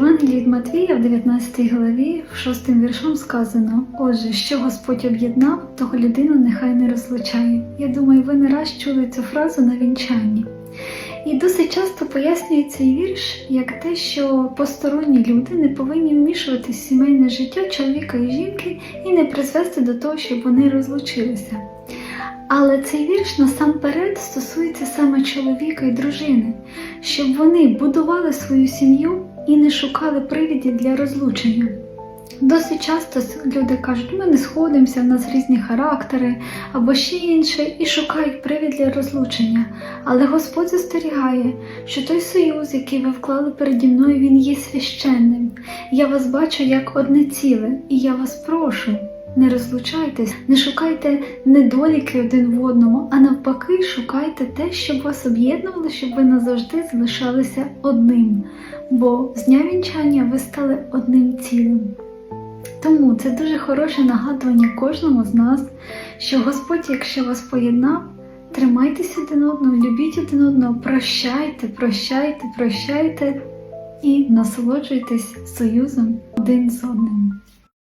Євангелії від Матвія в 19 главі, в 6 віршом сказано: Отже, що Господь об'єднав, того людину нехай не розлучає. Я думаю, ви не раз чули цю фразу на вінчанні. І досить часто пояснюють цей вірш як те, що посторонні люди не повинні вмішуватись в сімейне життя чоловіка і жінки і не призвести до того, щоб вони розлучилися. Але цей вірш насамперед стосується саме чоловіка і дружини, щоб вони будували свою сім'ю і не шукали привідів для розлучення. Досить часто люди кажуть, ми не сходимося, в нас різні характери або ще інше, і шукають привід для розлучення. Але Господь застерігає, що той союз, який ви вклали переді мною, він є священним. Я вас бачу як одне ціле, і я вас прошу. Не розлучайтесь, не шукайте недоліки один в одному, а навпаки, шукайте те, щоб вас об'єднувало, щоб ви назавжди залишалися одним. Бо з дня вінчання ви стали одним цілим. Тому це дуже хороше нагадування кожному з нас, що Господь, якщо вас поєднав, тримайтесь один одного, любіть один одного, прощайте, прощайте, прощайте і насолоджуйтесь союзом один з одним.